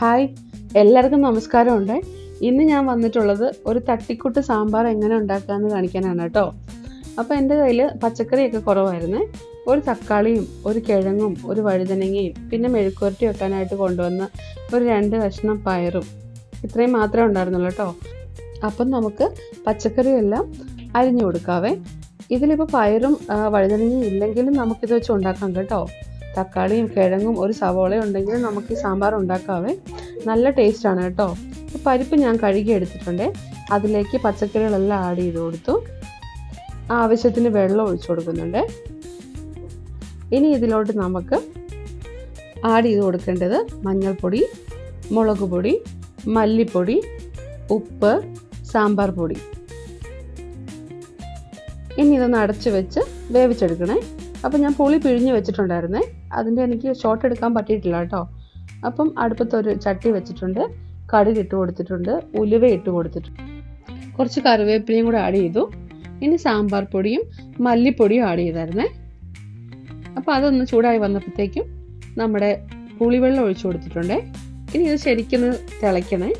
Hi എല്ലാവർക്കും നമസ്കാരമുണ്ട്. ഇന്ന് ഞാൻ വന്നിട്ടുള്ളത് ഒരു തട്ടിക്കുട്ട് സാമ്പാർ എങ്ങനെ ഉണ്ടാക്കാമെന്ന് കാണിക്കാനാണ് കേട്ടോ. അപ്പോൾ എന്റെ കയ്യിൽ പച്ചക്കറിയൊക്കെ കുറവായിരുന്നു. ഒരു തക്കാളിയും ഒരു കിഴങ്ങും ഒരു വഴുതനങ്ങയും പിന്നെ മെഴുക്കുരട്ടി വെക്കാനായിട്ട് കൊണ്ടുവന്ന ഒരു രണ്ട് കഷ്ണം പയറും. ഇത്രയും മാത്രമേ ഉണ്ടായിരുന്നുള്ളൂ കേട്ടോ. അപ്പം നമുക്ക് പച്ചക്കറിയെല്ലാം അരിഞ്ഞു കൊടുക്കാവേ. ഇതിലിപ്പോൾ പയറും വഴുതനങ്ങയും ഇല്ലെങ്കിലും നമുക്കിത് വെച്ച് ഉണ്ടാക്കാം കേട്ടോ. തക്കാളിയും കിഴങ്ങും ഒരു സവോളയും ഉണ്ടെങ്കിൽ നമുക്ക് ഈ സാമ്പാർ ഉണ്ടാക്കാവേ. നല്ല ടേസ്റ്റാണ് കേട്ടോ. പരിപ്പ് ഞാൻ കഴുകി എടുത്തിട്ടുണ്ട്. അതിലേക്ക് പച്ചക്കറികളെല്ലാം ആഡ് ചെയ്ത് കൊടുത്തു. ആവശ്യത്തിന് വെള്ളം ഒഴിച്ചു കൊടുക്കുന്നുണ്ട്. ഇനി ഇതിലോട്ട് നമുക്ക് ആഡ് ചെയ്ത് കൊടുക്കേണ്ടത് മഞ്ഞൾപ്പൊടി മുളക് പൊടി മല്ലിപ്പൊടി ഉപ്പ് സാമ്പാർ പൊടി. ഇനി ഇതൊന്ന് അടച്ചു വെച്ച് വേവിച്ചെടുക്കണേ. അപ്പം ഞാൻ പുളി പിഴിഞ്ഞ് വെച്ചിട്ടുണ്ടായിരുന്നേ. അതിന്റെ എനിക്ക് ഷോട്ട് എടുക്കാൻ പറ്റിയിട്ടില്ല കേട്ടോ. അപ്പം അടുപ്പത്തൊരു ചട്ടി വെച്ചിട്ടുണ്ട്. കടുക് ഇട്ട് കൊടുത്തിട്ടുണ്ട്. ഉലുവ ഇട്ട് കൊടുത്തിട്ടുണ്ട്. കുറച്ച് കറിവേപ്പിലയും കൂടെ ആഡ് ചെയ്തു. ഇനി സാമ്പാർ പൊടിയും മല്ലിപ്പൊടിയും ആഡ് ചെയ്തായിരുന്നേ. അപ്പോൾ അതൊന്ന് ചൂടായി വന്നപ്പോഴത്തേക്കും നമ്മുടെ പുളിവെള്ളം ഒഴിച്ചു കൊടുത്തിട്ടുണ്ട്. ഇനി ഇത് ശരിക്കൊന്ന് തിളയ്ക്കണേ.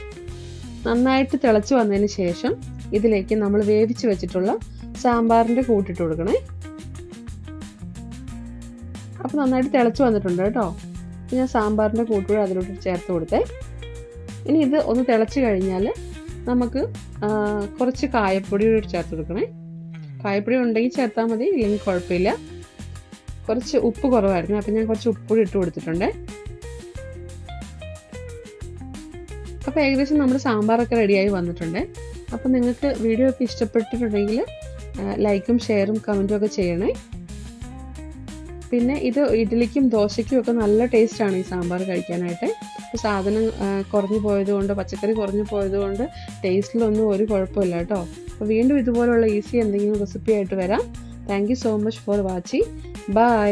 നന്നായിട്ട് തിളച്ച് വന്നതിന് ശേഷം ഇതിലേക്ക് നമ്മൾ വേവിച്ച് വെച്ചിട്ടുള്ള സാമ്പാറിന്റെ കൂട്ടിട്ട് കൊടുക്കണേ. അപ്പോൾ നന്നായിട്ട് തിളച്ച് വന്നിട്ടുണ്ട് കേട്ടോ. ഞാൻ സാമ്പാറിന്റെ കൂട്ടുകൂടെ അതിലോട്ട് ചേർത്ത് കൊടുത്തേ. ഇനി ഇത് ഒന്ന് തിളച്ച് കഴിഞ്ഞാൽ നമുക്ക് കുറച്ച് കായപ്പൊടി കൂടി ചേർത്ത് കൊടുക്കണേ. കായപ്പൊടി ഉണ്ടെങ്കിൽ ചേർത്താൽ മതി ഇല്ലെങ്കിൽ കുഴപ്പമില്ല. കുറച്ച് ഉപ്പ് കുറവായിരുന്നു അപ്പം ഞാൻ കുറച്ച് ഉപ്പ് കൂടി ഇട്ട് കൊടുത്തിട്ടുണ്ട്. അപ്പോൾ ഏകദേശം നമ്മുടെ സാമ്പാറൊക്കെ റെഡിയായി വന്നിട്ടുണ്ട്. അപ്പോൾ നിങ്ങൾക്ക് വീഡിയോ ഒക്കെ ഇഷ്ടപ്പെട്ടിട്ടുണ്ടെങ്കിൽ ലൈക്കും ഷെയറും കമന്റും ഒക്കെ ചെയ്യണേ. പിന്നെ ഇത് ഇഡ്ഡലിക്കും ദോശയ്ക്കും ഒക്കെ നല്ല ടേസ്റ്റാണ് ഈ സാമ്പാർ കഴിക്കാനായിട്ട്. ഇപ്പോൾ സാധനം കുറഞ്ഞു പോയതുകൊണ്ട് പച്ചക്കറി കുറഞ്ഞു പോയതുകൊണ്ട് ടേസ്റ്റിലൊന്നും ഒരു കുഴപ്പമില്ല കേട്ടോ. അപ്പോൾ വീണ്ടും ഇതുപോലുള്ള ഈസി എന്തെങ്കിലും റെസിപ്പി ആയിട്ട് വരാം. Thank you so much for watching bye